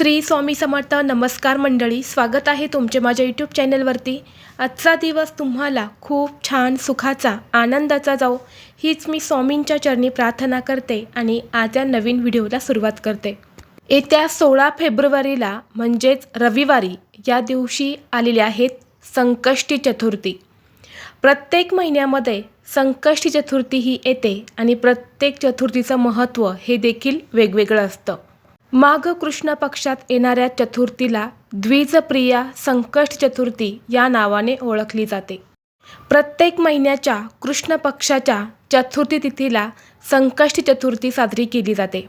श्री स्वामी समर्थ नमस्कार मंडळी स्वागत आहे तुमचे माझ्या यूट्यूब चॅनलवरती. आजचा दिवस तुम्हाला खूप छान सुखाचा आनंदाचा जाओ हीच मी स्वामींच्या चरणी प्रार्थना करते आणि आज या नवीन व्हिडिओला सुरुवात करते. येत्या सोळा फेब्रुवारीला म्हणजेच रविवारी या दिवशी आलेले आहेत संकष्टी चतुर्थी. प्रत्येक महिन्यामध्ये संकष्टी चतुर्थी ही येते आणि प्रत्येक चतुर्थीचं महत्त्व हे देखील वेगवेगळं असतं. माघ कृष्ण पक्षात येणाऱ्या चतुर्थीला द्विजप्रिया संकष्ट चतुर्थी या नावाने ओळखली जाते. प्रत्येक महिन्याच्या कृष्ण पक्षाच्या चतुर्थी तिथीला संकष्ट चतुर्थी साजरी केली जाते.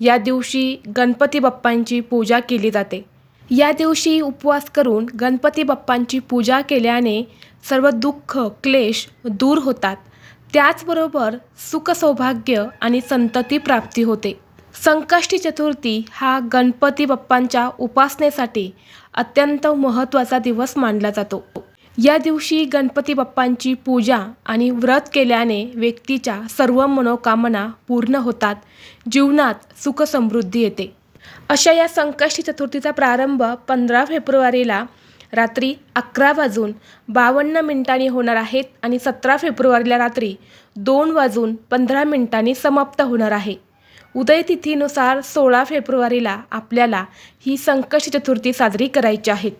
या दिवशी गणपती बाप्पांची पूजा केली जाते. या दिवशी उपवास करून गणपती बाप्पांची पूजा केल्याने सर्व दुःख क्लेश दूर होतात. त्याचबरोबर सुख सौभाग्य आणि संतती प्राप्ती होते. संकष्टी चतुर्थी हा गणपती बाप्पांच्या उपासनेसाठी अत्यंत महत्त्वाचा दिवस मानला जातो. या दिवशी गणपती बाप्पांची पूजा आणि व्रत केल्याने व्यक्तीच्या सर्व मनोकामना पूर्ण होतात जीवनात सुख समृद्धी येते. अशा या संकष्टी चतुर्थीचा प्रारंभ पंधरा फेब्रुवारीला रात्री अकरा वाजून बावन्न मिनिटांनी होणार आहेत आणि सतरा फेब्रुवारीला रात्री दोन वाजून पंधरा मिनिटांनी समाप्त होणार आहे. उदयतिथीनुसार सोळा फेब्रुवारीला आपल्याला ही संकष्टी चतुर्थी साजरी करायची आहेत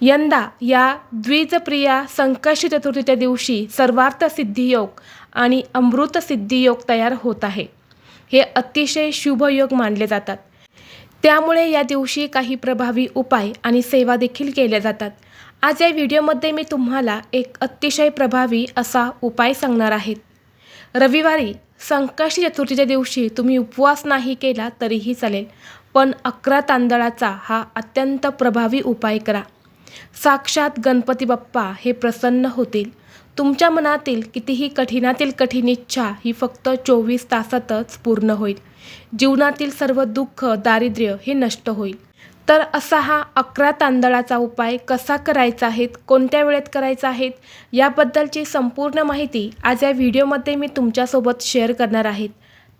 यंदा या द्विजप्रिया संकष्टी चतुर्थीच्या दिवशी सर्वार्थ सिद्धियोग आणि अमृत सिद्धियोग तयार होत आहे. हे अतिशय शुभयोग मानले जातात. त्यामुळे या दिवशी काही प्रभावी उपाय आणि सेवा देखील केल्या जातात. आज या व्हिडिओमध्ये मी तुम्हाला एक अतिशय प्रभावी असा उपाय सांगणार आहेत रविवारी संकष्टी चतुर्थीच्या दिवशी तुम्ही उपवास नाही केला तरीही चालेल पण अकरा तांदळाचा हा अत्यंत प्रभावी उपाय करा. साक्षात गणपती बाप्पा हे प्रसन्न होतील. तुमच्या मनातील कितीही कठीणातील कठीण इच्छा ही फक्त चोवीस तासातच पूर्ण होईल. जीवनातील सर्व दुःख दारिद्र्य हे नष्ट होईल. तर असा हा अकरा तांदळाचा उपाय कसा करायचा आहेत कोणत्या वेळेत करायचा आहेत याबद्दलची संपूर्ण माहिती आज या व्हिडिओमध्ये मी तुमच्यासोबत शेअर करणार आहेत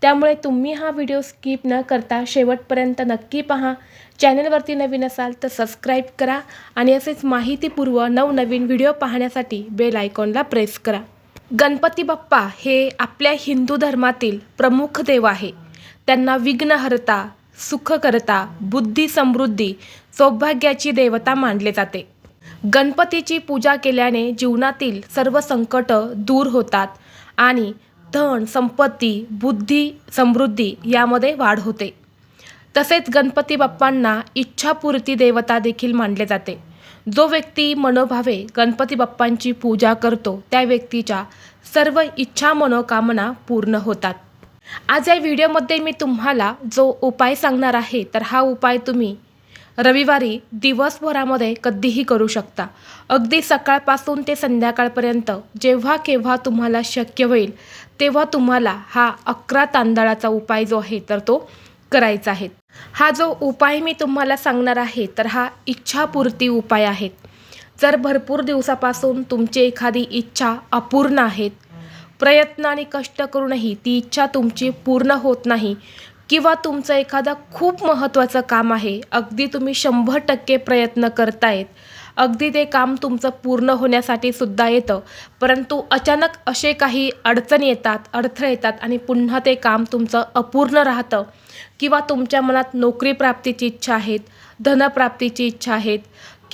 त्यामुळे तुम्ही हा व्हिडिओ स्किप न करता शेवटपर्यंत नक्की पहा. चॅनलवरती नवीन असाल तर सबस्क्राईब करा आणि असेच माहितीपूर्व नवनवीन व्हिडिओ पाहण्यासाठी बेल आयकॉनला प्रेस करा. गणपती बाप्पा हे आपल्या हिंदू धर्मातील प्रमुख देव आहे. त्यांना विघ्नहर्ता सुखकर्ता बुद्धी समृद्धी सौभाग्याची देवता मानले जाते. गणपतीची पूजा केल्याने जीवनातील सर्व संकट दूर होतात आणि धन संपत्ती बुद्धी समृद्धी यामध्ये वाढ होते. तसेच गणपती बाप्पांना इच्छापूर्ती देवता देखील मानले जाते. जो व्यक्ती मनोभावे गणपती बाप्पांची पूजा करतो त्या व्यक्तीच्या सर्व इच्छा मनोकामना पूर्ण होतात. आज या व्हिडिओमध्ये मी तुम्हाला जो उपाय सांगणार आहे तर हा उपाय तुम्ही रविवारी दिवसभरामध्ये कधीही करू शकता. अगदी सकाळपासून ते संध्याकाळपर्यंत जेव्हा केव्हा तुम्हाला शक्य होईल तेव्हा तुम्हाला हा अकरा तांदळाचा उपाय जो आहे तर तो करायचा आहे. हा जो उपाय मी तुम्हाला सांगणार आहे तर हा इच्छापूर्ती उपाय आहे. जर भरपूर दिवसापासून तुमची एखादी इच्छा अपूर्ण आहेत प्रयत्न आणि कष्ट करूनही ती इच्छा तुमची पूर्ण होत नाही किंवा तुमचं एखादं खूप महत्त्वाचं काम आहे अगदी तुम्ही शंभर टक्के प्रयत्न करतायत अगदी ते काम तुमचं पूर्ण होण्यासाठी सुद्धा येतं परंतु अचानक असे काही अडचणी येतात अडथळे येतात आणि पुन्हा ते काम तुमचं अपूर्ण राहतं किंवा तुमच्या मनात नोकरी प्राप्तीची इच्छा आहेत धनप्राप्तीची इच्छा आहेत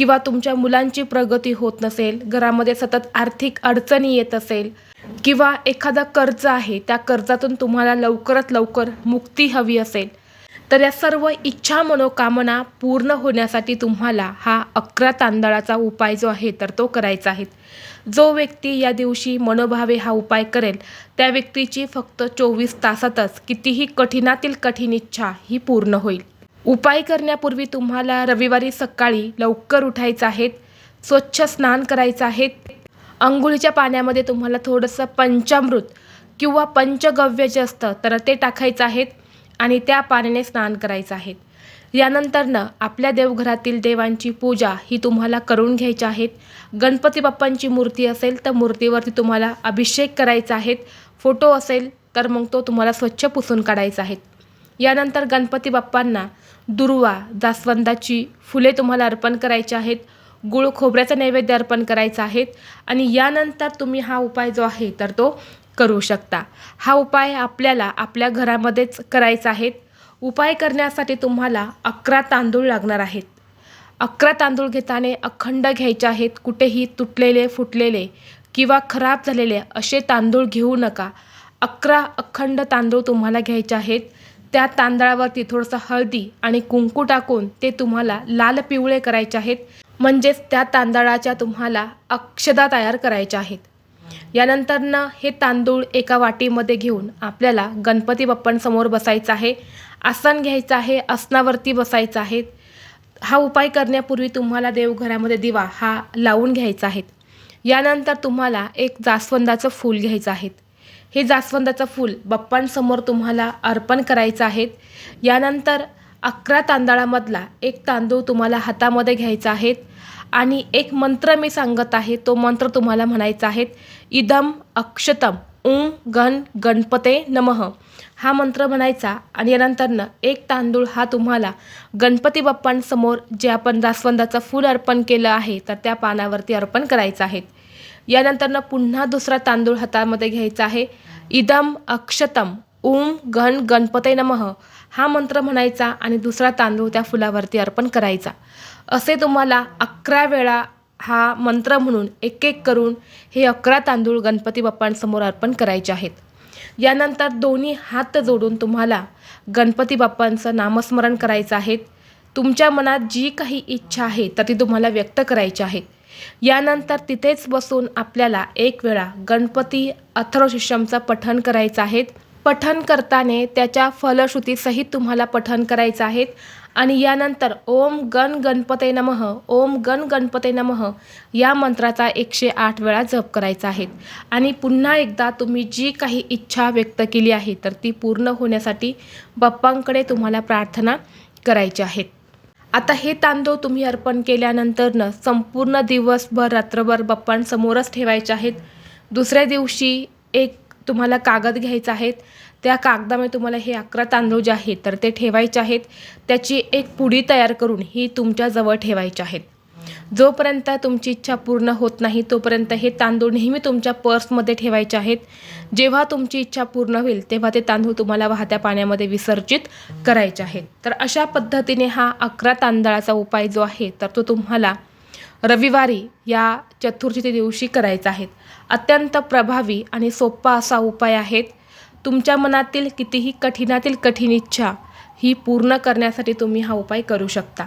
किंवा तुमच्या मुलांची प्रगती होत नसेल घरामध्ये सतत आर्थिक अडचणी येत असेल किंवा एखादा कर्ज आहे त्या कर्जातून तुम्हाला लवकरात लवकर मुक्ती हवी असेल तर या सर्व इच्छा मनोकामना पूर्ण होण्यासाठी तुम्हाला हा अकरा तांदळाचा उपाय जो आहे तर तो करायचा आहे. जो व्यक्ती या दिवशी मनोभावे हा उपाय करेल त्या व्यक्तीची फक्त चोवीस तासातच कितीही कठीणातील कठीण इच्छा ही पूर्ण होईल. उपाय करण्यापूर्वी तुम्हाला रविवारी सकाळी लवकर उठायचं आहेत स्वच्छ स्नान करायचं आहेत अंघोळीच्या पाण्यामध्ये तुम्हाला थोडंसं पंचामृत किंवा पंचगव्य जे असतं तर ते टाकायचं आहेत आणि त्या पाण्याने स्नान करायचं आहे. यानंतरनं आपल्या देवघरातील देवांची पूजा ही तुम्हाला करून घ्यायची आहेत गणपती बाप्पांची मूर्ती असेल तर मूर्तीवरती तुम्हाला अभिषेक करायचा आहे. फोटो असेल तर मग तो तुम्हाला स्वच्छ पुसून काढायचा आहे. यानंतर गणपती बाप्पांना दुर्वा जास्वंदाची फुले तुम्हाला अर्पण करायची आहेत गुळ खोबऱ्याचा नैवेद्य अर्पण करायचा आहेत आणि यानंतर तुम्ही हा उपाय जो आहे तर तो करू शकता. हा उपाय आपल्याला आपल्या घरामध्येच करायचा आहे. उपाय करण्यासाठी तुम्हाला अकरा तांदूळ लागणार आहेत. अकरा तांदूळ घेताना अखंड घ्यायचे आहेत कुठेही तुटलेले फुटलेले किंवा खराब झालेले असे तांदूळ घेऊ नका. अकरा अखंड तांदूळ तुम्हाला घ्यायचे आहेत. त्या तांदळावरती थोडंसं हळदी आणि कुंकू टाकून ते तुम्हाला लाल पिवळे करायचे आहेत. म्हणजेच त्या तांदळाच्या तुम्हाला अक्षदा तयार करायच्या आहेत. यानंतरनं हे तांदूळ एका वाटीमध्ये घेऊन आपल्याला गणपती बाप्पांसमोर बसायचं आहे. आसन घ्यायचं आहे आसनावरती बसायचं आहे. हा उपाय करण्यापूर्वी तुम्हाला देवघरामध्ये दिवा हा लावून घ्यायचा आहे. यानंतर तुम्हाला एक जास्वंदाचं फूल घ्यायचं आहे. हे जास्वंदाचं फूल बाप्पांसमोर तुम्हाला अर्पण करायचं आहे यानंतर अकरा तांदळामधला एक तांदूळ तुम्हाला हातामध्ये घ्यायचा आहे आणि एक मंत्र मी सांगत आहे तो मंत्र तुम्हाला म्हणायचा आहे. इदम अक्षतम उं गण गणपते नमः. हा मंत्र म्हणायचा आणि यानंतरनं एक तांदूळ हा तुम्हाला गणपती बाप्पांसमोर जे आपण जास्वंदाचं फूल अर्पण केलं आहे तर त्या पानावरती अर्पण करायचं आहे यानंतरनं पुन्हा दुसरा तांदूळ हातामध्ये घ्यायचा आहे. इदम अक्षतम ओम गण गणपते नमः हा मंत्र म्हणायचा आणि दुसरा तांदूळ त्या फुलावरती अर्पण करायचा. असे तुम्हाला अकरा वेळा हा मंत्र म्हणून एक एक करून हे अकरा तांदूळ गणपती बाप्पांसमोर अर्पण करायचे आहेत. यानंतर दोन्ही हात जोडून तुम्हाला गणपती बाप्पांचं नामस्मरण करायचं आहे. तुमच्या मनात जी काही इच्छा आहे तर ती तुम्हाला व्यक्त करायची आहे. यानंतर तिथेच बसून आपल्याला एक वेळा गणपती अथर्वशिष्यमचं पठण करायचं आहे. पठण करताने त्याच्या फलश्रुतीसहित तुम्हाला पठण करायचं आहे. आणि यानंतर ओम गण गणपते नमः ओम गण गणपते नमः या मंत्राचा एकशे आठ वेळा जप करायचा आहे. आणि पुन्हा एकदा तुम्ही जी काही इच्छा व्यक्त केली आहे तर ती पूर्ण होण्यासाठी बाप्पांकडे तुम्हाला प्रार्थना करायची आहेत आता हे तांदूळ तुम्ही अर्पण केल्यानंतरनं संपूर्ण दिवसभर रात्रभर बाप्पांसमोरच ठेवायचे आहेत. दुसऱ्या दिवशी एक तुम्हाला कागद घ्यायचा आहे. त्या कागदामध्ये तुम्हाला हे अकरा तांदूळ जे आहेत तर ते ठेवायचे आहेत. त्याची एक पुडी तयार करून ही तुमच्याजवळ ठेवायची आहेत. जोपर्यंत तुमची इच्छा पूर्ण होत नाही तोपर्यंत हे तांदूळ नेहमी तुमच्या पर्समध्ये ठेवायचे आहेत. जेव्हा तुमची इच्छा पूर्ण होईल तेव्हा ते तांदूळ तुम्हाला वाहत्या पाण्यामध्ये विसर्जित करायचे आहेत. तर अशा पद्धतीने हा अकरा तांदळाचा उपाय जो आहे तर तो तुम्हाला रविवारी या चतुर्थी दिवशी करायचा आहे. अत्यंत प्रभावी आणि सोपा असा उपाय आहे. तुमच्या मनातील कितीही कठीणातील कठीण इच्छा ही पूर्ण करण्यासाठी तुम्ही हा उपाय करू शकता.